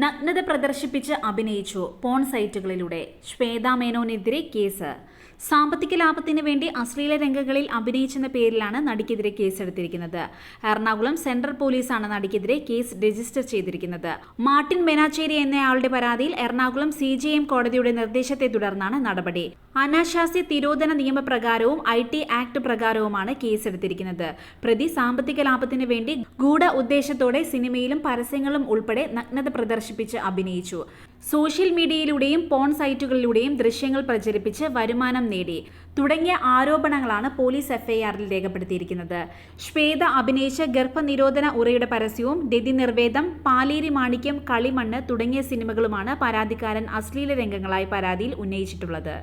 നഗ്നത പ്രദർശിപ്പിച്ച് അഭിനയിച്ചു പോൺ സൈറ്റുകളിലൂടെ. ശ്വേത മേനോനെതിരെ കേസ്. സാമ്പത്തിക ലാഭത്തിന് വേണ്ടി അശ്ലീല രംഗങ്ങളിൽ അഭിനയിച്ചെന്ന പേരിലാണ് നടിക്കെതിരെ കേസെടുത്തിരിക്കുന്നത്. എറണാകുളം സെൻട്രൽ പോലീസാണ് നടിക്കെതിരെ കേസ് രജിസ്റ്റർ ചെയ്തിരിക്കുന്നത്. മാർട്ടിൻ മെനാച്ചേരി എന്നയാളുടെ പരാതിയിൽ എറണാകുളം സി ജി എം കോടതിയുടെ നിർദ്ദേശത്തെ തുടർന്നാണ് നടപടി. അനാശാസ്യ തിരോധന നിയമപ്രകാരവും ഐ ടി ആക്ട് പ്രകാരവുമാണ് കേസെടുത്തിരിക്കുന്നത്. പ്രതി സാമ്പത്തിക ലാഭത്തിന് വേണ്ടി ഗൂഢ ഉദ്ദേശത്തോടെ സിനിമയിലും പരസ്യങ്ങളും ഉൾപ്പെടെ നഗ്നത പ്രദർശിപ്പിച്ച് അഭിനയിച്ചു. സോഷ്യൽ മീഡിയയിലൂടെയും പോൺ സൈറ്റുകളിലൂടെയും ദൃശ്യങ്ങൾ പ്രചരിപ്പിച്ച് വരുമാനം നേടി. തുടങ്ങിയ ആരോപണങ്ങളാണ് പോലീസ് എഫ്ഐആറിൽ രേഖപ്പെടുത്തിയിരിക്കുന്നത്. ശ്വേത അഭിനയിച്ച ഗർഭനിരോധന ഉറയുടെ പരസ്യവും രതി നിർവേദം പാലേരി മാണിക്യം കളിമണ്ണ് തുടങ്ങിയ സിനിമകളുമാണ് പരാതിക്കാരൻ അശ്ലീല രംഗങ്ങളായി പരാതിയിൽ ഉന്നയിച്ചിട്ടുള്ളത്.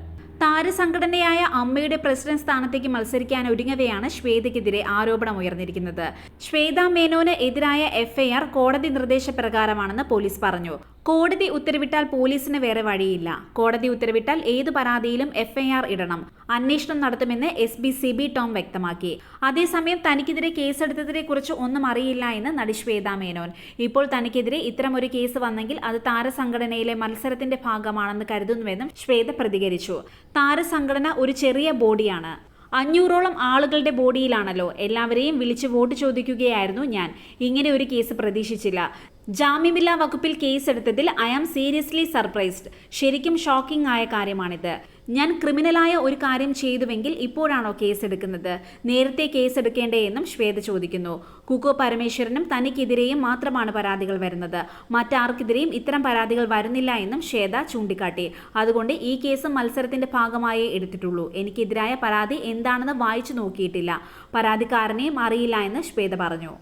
താരസംഘടനയായ അമ്മയുടെ പ്രസിഡന്റ് സ്ഥാനത്തേക്ക് മത്സരിക്കാൻ ഒരുങ്ങവെയാണ് ശ്വേതയ്ക്കെതിരെ ആരോപണം ഉയർന്നിരിക്കുന്നത്. ശ്വേത മേനോന് എതിരായ എഫ്ഐആർ കോടതി നിർദ്ദേശപ്രകാരമാണെന്ന് പോലീസ് പറഞ്ഞു. കോടതി ഉത്തരവിട്ടാൽ പോലീസിന് വേറെ വഴിയില്ല. കോടതി ഉത്തരവിട്ടാൽ ഏത് പരാതിയിലും എഫ്ഐആർ ഇടണം. അന്വേഷണം നടത്തുമെന്ന് S B C B Tom വ്യക്തമാക്കി. അതേസമയം തനിക്കെതിരെ കേസെടുത്തതിനെ കുറിച്ച് ഒന്നും അറിയില്ല എന്ന് നടി ശ്വേത മേനോൻ. ഇപ്പോൾ തനിക്കെതിരെ ഇത്തരമൊരു കേസ് വന്നെങ്കിൽ അത് താരസംഘടനയിലെ മത്സരത്തിന്റെ ഭാഗമാണെന്ന് കരുതുന്നുവെന്നും ശ്വേത പ്രതികരിച്ചു. താരസംഘടന ഒരു ചെറിയ ബോഡിയാണ്. അഞ്ഞൂറോളം ആളുകളുടെ ബോഡിയിലാണല്ലോ. എല്ലാവരെയും വിളിച്ച് വോട്ട് ചോദിക്കുകയായിരുന്നു ഞാൻ. ഇങ്ങനെ ഒരു കേസ് പ്രതീക്ഷിച്ചില്ല. ജാമ്യമില്ലാ വകുപ്പിൽ കേസെടുത്തതിൽ ഐ ആം സീരിയസ്ലി സർപ്രൈസ്ഡ്. ശരിക്കും ഷോക്കിംഗ് ആയ കാര്യമാണിത്. ഞാൻ ക്രിമിനലായ ഒരു കാര്യം ചെയ്തുവെങ്കിൽ ഇപ്പോഴാണോ കേസെടുക്കുന്നത്? നേരത്തെ കേസെടുക്കേണ്ടേ എന്നും ശ്വേത ചോദിക്കുന്നു. കുക്കോ പരമേശ്വരനും തനിക്കെതിരെയും മാത്രമാണ് പരാതികൾ വരുന്നത്. മറ്റാർക്കെതിരെയും ഇത്തരം പരാതികൾ വരുന്നില്ല എന്നും ശ്വേത ചൂണ്ടിക്കാട്ടി. അതുകൊണ്ട് ഈ കേസ് മത്സരത്തിന്റെ ഭാഗമായേ എടുത്തിട്ടുള്ളൂ. എനിക്കെതിരായ പരാതി എന്താണെന്ന് വായിച്ചു നോക്കിയിട്ടില്ല. പരാതിക്കാരനെയും അറിയില്ല എന്ന് ശ്വേത പറഞ്ഞു.